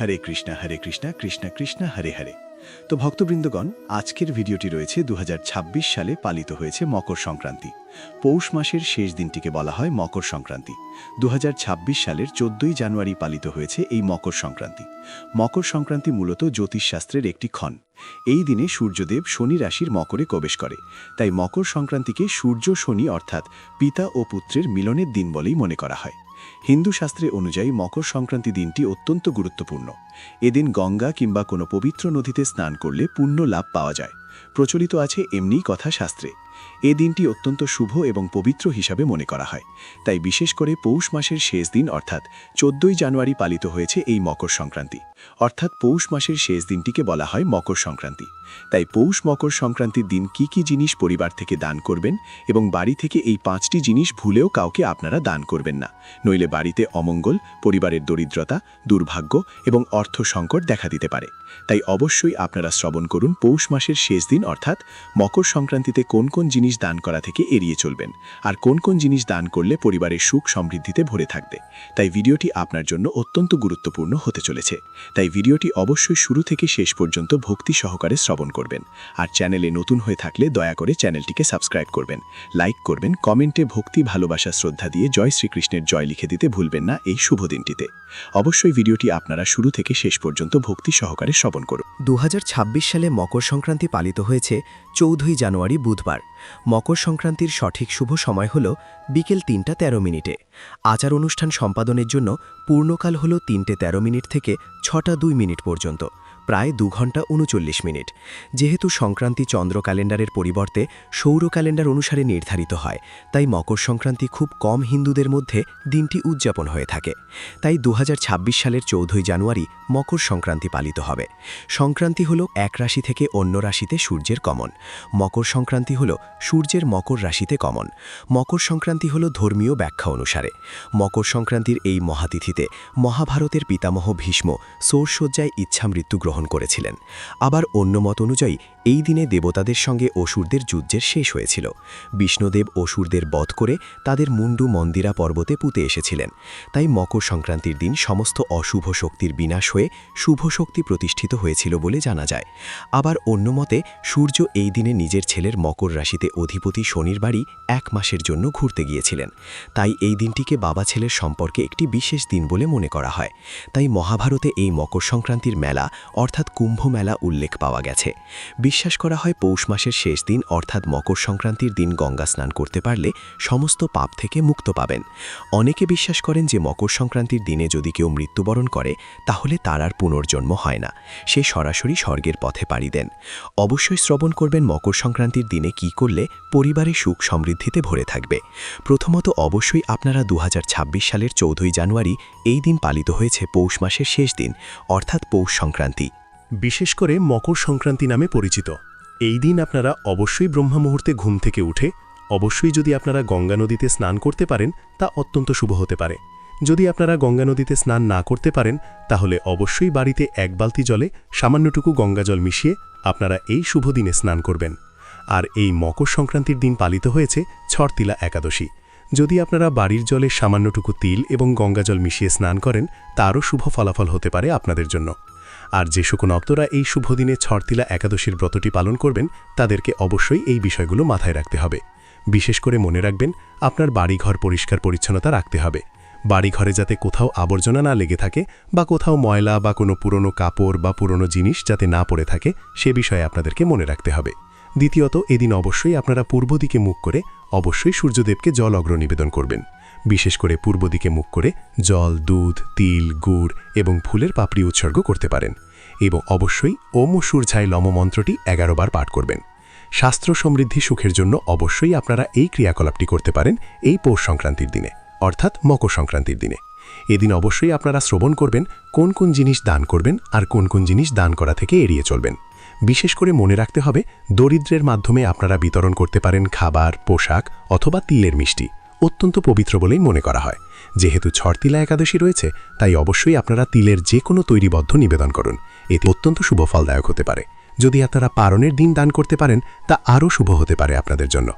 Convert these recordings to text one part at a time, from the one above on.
হরে কৃষ্ণা হরে কৃষ্ণা কৃষ্ণা কৃষ্ণা, হরে হরে। তো ভক্তবৃন্দগণ, আজকের ভিডিওটি রয়েছে দু হাজার ছাব্বিশ সালে পালিত হয়েছে মকর সংক্রান্তি। পৌষ মাসের শেষ দিনটিকে বলা হয় মকর সংক্রান্তি। দুহাজার ছাব্বিশ সালের চোদ্দই জানুয়ারি পালিত হয়েছে এই মকর সংক্রান্তি। মকর সংক্রান্তি মূলত জ্যোতিষশাস্ত্রের একটি ক্ষণ। এই দিনে সূর্যদেব শনি রাশির মকরে প্রবেশ করে। তাই মকর সংক্রান্তিকে সূর্য শনি অর্থাৎ পিতা ও পুত্রের মিলনের দিন বলেই মনে করা হয়। হিন্দু শাস্ত্রে অনুযায়ী মকর সংক্রান্তি দিনটি অত্যন্ত গুরুত্বপূর্ণ। এদিন গঙ্গা কিংবা কোনো পবিত্র নদীতে স্নান করলে পুণ্য লাভ পাওয়া যায়। প্রচলিত আছে এমনি কথা শাস্ত্রে এ দিনটি অত্যন্ত শুভ এবং পবিত্র হিসাবে মনে করা হয়। তাই বিশেষ করে পৌষ মাসের শেষ দিন অর্থাৎ চোদ্দই জানুয়ারি পালিত হয়েছে এই মকর সংক্রান্তি। অর্থাৎ পৌষ মাসের শেষ দিনটিকে বলা হয় মকর সংক্রান্তি। তাই পৌষ মকর সংক্রান্তির দিন কি কি জিনিস পরিবার থেকে দান করবেন এবং বাড়ি থেকে এই পাঁচটি জিনিস ভুলেও কাউকে আপনারা দান করবেন না। নইলে বাড়িতে অমঙ্গল, পরিবারের দরিদ্রতা, দুর্ভাগ্য এবং অর্থ সংকট দেখা দিতে পারে। তাই অবশ্যই আপনারা শ্রবণ করুন পৌষ মাসের শেষ দিন অর্থাৎ মকর সংক্রান্তিতে কোন কোন জিনিস দান করা থেকে এড়িয়ে চলবেন। আর কোন কোন জিনিস দান করলে পরিবারের সুখ সমৃদ্ধিতে ভরে থাকবে? তাই ভিডিওটি আপনার জন্য অত্যন্ত গুরুত্বপূর্ণ হতে চলেছে। তাই ভিডিওটি অবশ্যই শুরু থেকে শেষ পর্যন্ত ভক্তি সহকারে শ্রবণ করবেন। আর চ্যানেলে নতুন হয়ে থাকলে দয়া করে চ্যানেলটিকে সাবস্ক্রাইব করবেন। লাইক করবেন, কমেন্টে ভক্তি, ভালোবাসা, শ্রদ্ধা দিয়ে জয় শ্রীকৃষ্ণের জয় লিখে দিতে ভুলবেন না এই শুভ দিনটিতে। অবশ্যই ভিডিওটি আপনারা শুরু থেকে শেষ পর্যন্ত ভক্তি সহকারে শ্রবণ করুন। দু হাজার ছাব্বিশ সালে মকর সংক্রান্তি পালিত হয়েছে। চৌদ্দই জানুয়ারি বুধবার। মকর সংক্রান্তির সঠিক শুভ সময় হল বিকেল তিনটা তেরো মিনিটে। আচার অনুষ্ঠান সম্পাদনের জন্য পূর্ণকাল হল তিনটে তেরো মিনিট থেকে ছটা দুই মিনিট পর্যন্ত। প্রায় দু ঘণ্টা উনচল্লিশ মিনিট। যেহেতু সংক্রান্তি চন্দ্র ক্যালেন্ডারের পরিবর্তে সৌর ক্যালেন্ডার অনুসারে নির্ধারিত হয়, তাই মকর সংক্রান্তি খুব কম হিন্দুদের মধ্যে দিনটি উদযাপন হয়ে থাকে। তাই দু হাজার ছাব্বিশ সালের চৌদ্দই জানুয়ারি মকর সংক্রান্তি পালিত হবে। সংক্রান্তি হল এক রাশি থেকে অন্য রাশিতে সূর্যের কমন মকর সংক্রান্তি হল সূর্যের মকর রাশিতে কমন মকর সংক্রান্তি হল ধর্মীয় ব্যাখ্যা অনুসারে। মকর সংক্রান্তির এই মহাতিথিতে মহাভারতের পিতামহ ভীষ্ম সৌরসজ্জায় ইচ্ছা মৃত্যু গ্রহণ করেছিলেন। আবার অন্য মত অনুযায়ী এই দিনে দেবতাদের সঙ্গে অসুরদের যুদ্ধের শেষ হয়েছিল। বিষ্ণুদেব অসুরদের বধ করে তাদের মুন্ডু মন্দিরা পর্বতে পুঁতে এসেছিলেন। তাই মকর সংক্রান্তির দিন সমস্ত অশুভ শক্তির বিনাশ হয়ে শুভ শক্তি প্রতিষ্ঠিত হয়েছিল বলে জানা যায়। আবার অন্য মতে, সূর্য এই দিনে নিজের ছেলের মকর রাশিতে অধিপতি শনির বাড়ি এক মাসের জন্য ঘুরতে গিয়েছিলেন। তাই এই দিনটিকে বাবা ছেলের সম্পর্কে একটি বিশেষ দিন বলে মনে করা হয়। তাই মহাভারতে এই মকর সংক্রান্তির মেলা, অর্থাৎ কুম্ভ মেলা, উল্লেখ পাওয়া গেছে। বিশ্বাস করা হয় পৌষ মাসের শেষ দিন, অর্থাৎ মকর সংক্রান্তির দিন গঙ্গা স্নান করতে পারলে সমস্ত পাপ থেকে মুক্ত পাবেন। অনেকে বিশ্বাস করেন যে মকর সংক্রান্তির দিনে যদি কেউ মৃত্যুবরণ করে, তাহলে তার আর পুনর্জন্ম হয় না। সে সরাসরি স্বর্গের পথে পাড়ি দেন। অবশ্যই শ্রবণ করবেন মকর সংক্রান্তির দিনে কি করলে পরিবারে সুখ সমৃদ্ধিতে ভরে থাকবে। প্রথমত অবশ্যই আপনারা দু হাজার ছাব্বিশ সালের চৌদ্দই জানুয়ারি এই দিন পালিত হয়েছে পৌষ মাসের শেষ দিন, অর্থাৎ পৌষ সংক্রান্তি। বিশেষ করে মকর সংক্রান্তি নামে পরিচিত। এই দিন আপনারা অবশ্যই ব্রহ্মা মুহূর্তে ঘুম থেকে উঠে, অবশ্যই যদি আপনারা গঙ্গা নদীতে স্নান করতে পারেন, তা অত্যন্ত শুভ হতে পারে। যদি আপনারা গঙ্গা নদীতে স্নান না করতে পারেন, তাহলে অবশ্যই বাড়িতে এক বালতি জলে সামান্যটুকু গঙ্গা জল মিশিয়ে আপনারা এই শুভ দিনে স্নান করবেন। আর এই মকর সংক্রান্তির দিন পালিত হয়েছে ছড়তিলা একাদশী। যদি আপনারা বাড়ির জলে সামান্যটুকু তিল এবং গঙ্গা জল মিশিয়ে স্নান করেন, তারও শুভ ফলাফল হতে পারে আপনাদের জন্য। আর যে শুকন অক্তরা এই শুভ দিনে ছড়তিলা একাদশীর ব্রতটি পালন করবেন, তাদেরকে অবশ্যই এই বিষয়গুলো মাথায় রাখতে হবে। বিশেষ করে মনে রাখবেন, আপনার বাড়িঘর পরিষ্কার পরিচ্ছন্নতা রাখতে হবে। বাড়িঘরে যাতে কোথাও আবর্জনা না লেগে থাকে বা কোথাও ময়লা বা কোনো পুরনো কাপড় বা পুরনো জিনিস যাতে না পড়ে থাকে, সে বিষয়ে আপনাদেরকে মনে রাখতে হবে। দ্বিতীয়ত, এদিন অবশ্যই আপনারা পূর্ব দিকে মুখ করে অবশ্যই সূর্যদেবকে জল অগ্র নিবেদন করবেন। বিশেষ করে পূর্ব দিকে মুখ করে জল, দুধ, তিল, গুড় এবং ফুলের পাপড়ি উৎসর্গ করতে পারেন এবং অবশ্যই ওম সূর্যায় লম মন্ত্রটি এগারো বার পাঠ করবেন। শাস্ত্র সমৃদ্ধি সুখের জন্য অবশ্যই আপনারা এই ক্রিয়াকলাপটি করতে পারেন এই পৌষ সংক্রান্তির দিনে, অর্থাৎ মকর সংক্রান্তির দিনে। এদিন অবশ্যই আপনারা শ্রবণ করবেন, কোন কোন জিনিস দান করবেন আর কোন কোন জিনিস দান করা থেকে এড়িয়ে চলবেন। বিশেষ করে মনে রাখতে হবে, দরিদ্রের মাধ্যমে আপনারা বিতরণ করতে পারেন খাবার, পোশাক অথবা তিলের মিষ্টি। অত্যন্ত পবিত্র বলেই মনে করা হয়। যেহেতু ছড়তিলা একাদশী রয়েছে, তাই অবশ্যই আপনারা তিলের যে কোনো তৈরিবদ্ধ নিবেদন করুন। এতে অত্যন্ত শুভ ফলদায়ক হতে পারে। যদি আপনারা পারণের দিন দান করতে পারেন, তা আরও শুভ হতে পারে আপনাদের জন্য।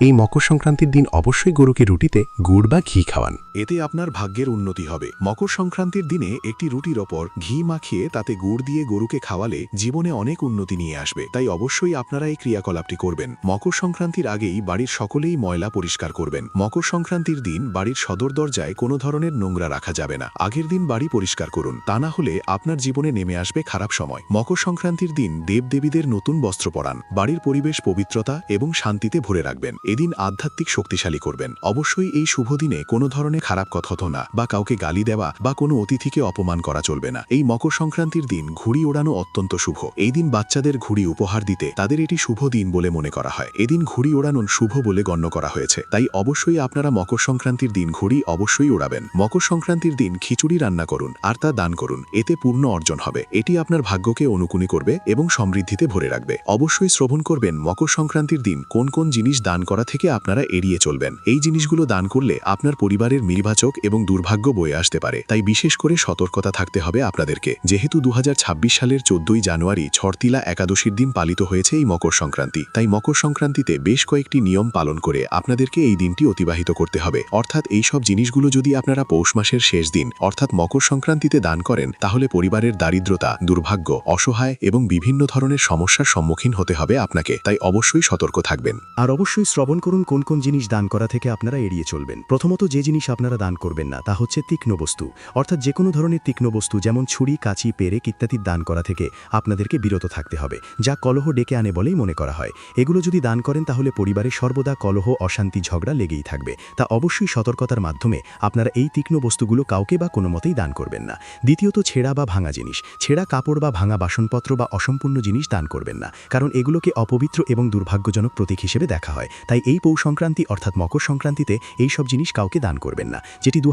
এই মকর সংক্রান্তির দিন অবশ্যই গরুকে রুটিতে গুড় বা ঘি খাওয়ান। এতে আপনার ভাগ্যের উন্নতি হবে। মকর সংক্রান্তির দিনে একটি রুটির ওপর ঘি মাখিয়ে তাতে গুড় দিয়ে গরুকে খাওয়ালে জীবনে অনেক উন্নতি নিয়ে আসবে। তাই অবশ্যই আপনারা এই ক্রিয়াকলাপটি করবেন। মকর সংক্রান্তির আগেই বাড়ির সকলেই ময়লা পরিষ্কার করবেন। মকর সংক্রান্তির দিন বাড়ির সদর দরজায় কোনো ধরনের নোংরা রাখা যাবে না। আগের দিন বাড়ি পরিষ্কার করুন। তা না হলে আপনার জীবনে নেমে আসবে খারাপ সময়। মকর সংক্রান্তির দিন দেবদেবীদের নতুন বস্ত্র পরান। বাড়ির পরিবেশ পবিত্রতা এবং শান্তিতে ভরে রাখবেন। এদিন আধ্যাত্মিক শক্তিশালী করবেন। অবশ্যই এই শুভ দিনে কোনো ধরনের খারাপ কথত না, বা কাউকে গালি দেওয়া, বা কোনো অতিথিকে অপমান করা চলবে না। এই মকর সংক্রান্তির দিন ঘুড়ি ওড়ানো অত্যন্ত শুভ। এই দিন বাচ্চাদের ঘুড়ি উপহার দিতে তাদের এটি শুভ দিন বলে মনে করা হয়। এদিন ঘুড়ি ওড়ানো শুভ বলে গণ্য করা হয়েছে। তাই অবশ্যই আপনারা মকর সংক্রান্তির দিন ঘুড়ি অবশ্যই ওড়াবেন। মকর সংক্রান্তির দিন খিচুড়ি রান্না করুন, আর তা দান করুন। এতে পূর্ণ অর্জন হবে। এটি আপনার ভাগ্যকে অনুকূলী করবে এবং সমৃদ্ধিতে ভরে রাখবে। অবশ্যই শ্রবণ করবেন মকর সংক্রান্তির দিন কোন কোন জিনিস দান করা থেকে আপনারা এড়িয়ে চলবেন। এই জিনিসগুলো দান করলে আপনার পরিবারের নির্বাচক এবং দুর্ভাগ্য বয়ে আসতে পারে। তাই বিশেষ করে সতর্কতা থাকতে হবে আপনাদেরকে। যেহেতু দুহাজার ছাব্বিশ সালের চোদ্দই জানুয়ারি ছড়তিলা একাদশীর দিন পালিত হয়েছে এই মকর সংক্রান্তি। তাই মকর সংক্রান্তিতে বেশ কয়েকটি নিয়ম পালন করে আপনাদেরকে এই দিনটি অতিবাহিত করতে হবে। অর্থাৎ এই সব জিনিসগুলো যদি আপনারা পৌষ মাসের শেষ দিন, অর্থাৎ মকর সংক্রান্তিতে দান করেন, তাহলে পরিবারের দারিদ্রতা, দুর্ভাগ্য, অসহায় এবং বিভিন্ন ধরনের সমস্যার সম্মুখীন হতে হবে আপনাকে। তাই অবশ্যই সতর্ক থাকবেন। আর অবশ্যই শ্রবণ করুন কোন কোন জিনিস দান করা থেকে আপনারা এড়িয়ে চলবেন। প্রথমত যে জিনিস আপনারা দান করবেন না, তা হচ্ছে তীক্ষ্ণ বস্তু। অর্থাৎ যে কোনো ধরনের তীক্ষ্ণ বস্তু, যেমন ছুরি, কাঁচি পেরেক ইত্যাদির দান করা থেকে আপনাদেরকে বিরত থাকতে হবে, যা কলহ ডেকে আনে বলেই মনে করা হয়। এগুলো যদি দান করেন, তাহলে পরিবারে সর্বদা কলহ, অশান্তি, ঝগড়া লেগেই থাকবে। তা অবশ্যই সতর্কতার মাধ্যমে আপনারা এই তীক্ষ্ণ বস্তুগুলো কাউকে বা কোনো মতেই দান করবেন না। দ্বিতীয়ত, ছেঁড়া বা ভাঙা জিনিস। ছেঁড়া কাপড় বা ভাঙা বাসনপত্র বা অসম্পূর্ণ জিনিস দান করবেন না, কারণ এগুলোকে অপবিত্র এবং দুর্ভাগ্যজনক প্রতীক হিসেবে দেখা হয়। তাই এই পৌষ সংক্রান্তি অর্থাৎ মকর সংক্রান্তিতে এই সব জিনিস কাউকে দান করবেন না, যেটি দু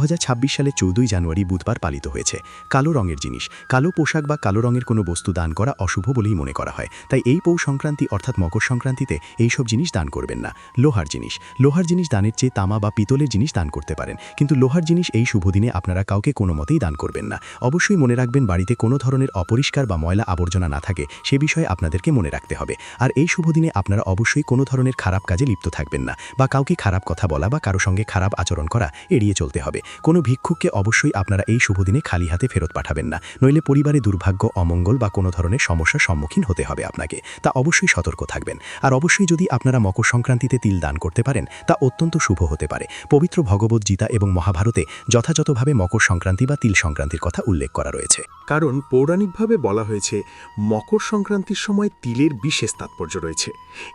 সালে চৌদ্দই জানুয়ারি বুধবার পালিত হয়েছে। কালো রঙের জিনিস, কালো পোশাক বা কালো রঙের কোনো বস্তু দান করা অশুভ বলেই মনে করা হয়। তাই এই পৌষ সংক্রান্তি অর্থাৎ মকর সংক্রান্তিতে এই সব জিনিস দান করবেন না। লোহার জিনিস লোহার জিনিস দানের চেয়ে তামা বা পিতলের জিনিস দান করতে পারেন, কিন্তু লোহার জিনিস এই শুভ দিনে আপনারা কাউকে কোনো মতেই দান করবেন না। অবশ্যই মনে রাখবেন বাড়িতে কোনো ধরনের অপরিষ্কার বা ময়লা আবর্জনা না থাকে, সে বিষয়ে আপনাদেরকে মনে রাখতে হবে। আর এই শুভ দিনে আপনারা অবশ্যই কোনো ধরনের খারাপ কাজে লিপ্ত থাকবেন না বা কাউকে খারাপ কথা বলা বা কারও সঙ্গে খারাপ আচরণ করা এড়িয়ে চলতে হবে। কোনো ভিক্ষুককে অবশ্যই আপনারা এই শুভ দিনে খালি হাতে ফেরত পাঠাবেন না। নইলে পরিবারে দুর্ভাগ্য, অমঙ্গল বা কোনো ধরনের সমস্যার সম্মুখীন হতে হবে আপনাকে। তা অবশ্যই সতর্ক থাকবেন। আর অবশ্যই যদি আপনারা মকর সংক্রান্তিতে তিল দান করতে পারেন, তা অত্যন্ত শুভ হতে পারে। পবিত্র ভগবদ্গীতা এবং মহাভারতে যথাযথভাবে মকর সংক্রান্তি বা তিল সংক্রান্তির কথা উল্লেখ করা রয়েছে। কারণ পৌরাণিকভাবে বলা হয়েছে, মকর সংক্রান্তির সময় তিলের বিশেষ তাৎপর্য রয়েছে।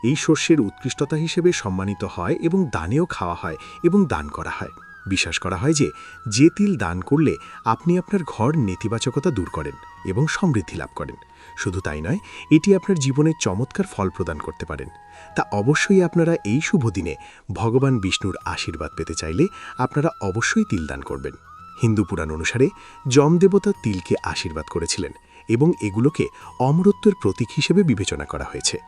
এই শস্যের উৎকৃষ্টতা হিসেবে সম্মানিত হয় এবং দানেও খাওয়া হয় এবং দান করা হয়। বিশ্বাস করা হয় যে যে তিল দান করলে আপনি আপনার ঘর নেতিবাচকতা দূর করেন এবং সমৃদ্ধি লাভ করেন। শুধু তাই নয়, এটি আপনার জীবনে চমৎকার ফল প্রদান করতে পারেন। তা অবশ্যই আপনারা এই শুভ দিনে ভগবান বিষ্ণুর আশীর্বাদ পেতে চাইলে আপনারা অবশ্যই তিল দান করবেন। হিন্দু পুরাণ অনুসারে যমদেবতা তিলকে আশীর্বাদ করেছিলেন এবং এগুলোকে অমরত্বের প্রতীক হিসেবে বিবেচনা করা হয়েছে।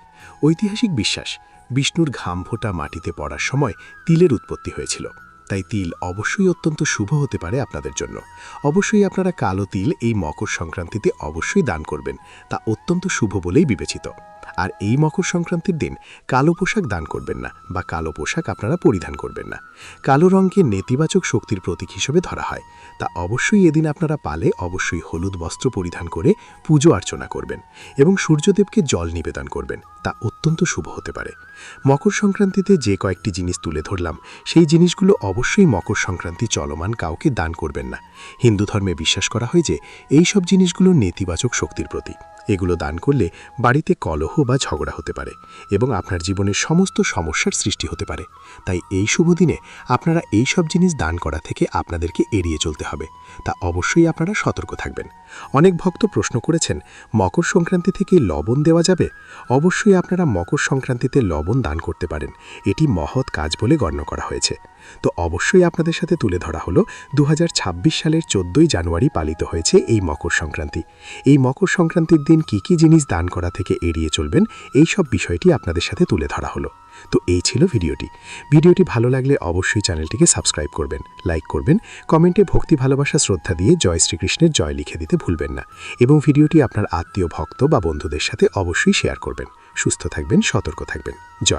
ঐতিহাসিক বিশ্বাস বিষ্ণুর ঘাম ফোটা মাটিতে পড়ার সময় তিলের উৎপত্তি হয়েছিল। তাই তিল অবশ্যই অত্যন্ত শুভ হতে পারে আপনাদের জন্য। অবশ্যই আপনারা কালো তিল এই মকর সংক্রান্তিতে অবশ্যই দান করবেন। তা অত্যন্ত শুভ বলেই বিবেচিত। আর এই মকর সংক্রান্তির দিন কালো পোশাক দান করবেন না বা কালো পোশাক আপনারা পরিধান করবেন না। কালো রঙকে নেতিবাচক শক্তির প্রতীক হিসেবে ধরা হয়। তা অবশ্যই এদিন আপনারা পালে অবশ্যই হলুদ বস্ত্র পরিধান করে পুজো অর্চনা করবেন এবং সূর্যদেবকে জল নিবেদন করবেন। তা অত্যন্ত শুভ হতে পারে। মকর সংক্রান্তিতে যে কয়েকটি জিনিস তুলে ধরলাম, সেই জিনিসগুলো অবশ্যই মকর সংক্রান্তি চলমান কাউকে দান করবেন না। হিন্দু ধর্মে বিশ্বাস করা হয় যে এই সব জিনিসগুলো নেতিবাচক শক্তির প্রতীক। এগুলো দান করলে বাড়িতে কলহ বা ঝগড়া হতে পারে এবং আপনার জীবনের সমস্ত সমস্যার সৃষ্টি হতে পারে। তাই এই শুভ দিনে আপনারা এই সব জিনিস দান করা থেকে আপনাদেরকে এড়িয়ে চলতে হবে। তা অবশ্যই আপনারা সতর্ক থাকবেন। অনেক ভক্ত প্রশ্ন করেছেন, মকর সংক্রান্তি থেকে লবণ দেওয়া যাবে? অবশ্যই আপনারা মকর সংক্রান্তিতে লবণ দান করতে পারেন। এটি মহৎ কাজ বলে গণ্য করা হয়েছে। তো অবশ্যই আপনাদের সাথে তুলে ধরা হলো দু হাজার ছাব্বিশ সালের চোদ্দই জানুয়ারি পালিত হয়েছে এই মকর সংক্রান্তি। এই মকর সংক্রান্তির দিন কি কি জিনিস দান করা থেকে এড়িয়ে চলবেন, এই সব বিষয়টি আপনাদের সাথে তুলে ধরা হলো। তো এই ছিল ভিডিওটি। ভিডিওটি ভালো লাগলে অবশ্যই চ্যানেলটিকে সাবস্ক্রাইব করবেন, লাইক করবেন, কমেন্টে ভক্তি, ভালোবাসা, শ্রদ্ধা দিয়ে জয় শ্রীকৃষ্ণের জয় লিখে দিতে ভুলবেন না এবং ভিডিওটি আপনার আত্মীয়, ভক্ত বা বন্ধুদের সাথে অবশ্যই শেয়ার করবেন। সুস্থ থাকবেন, সতর্ক থাকবেন। জয়।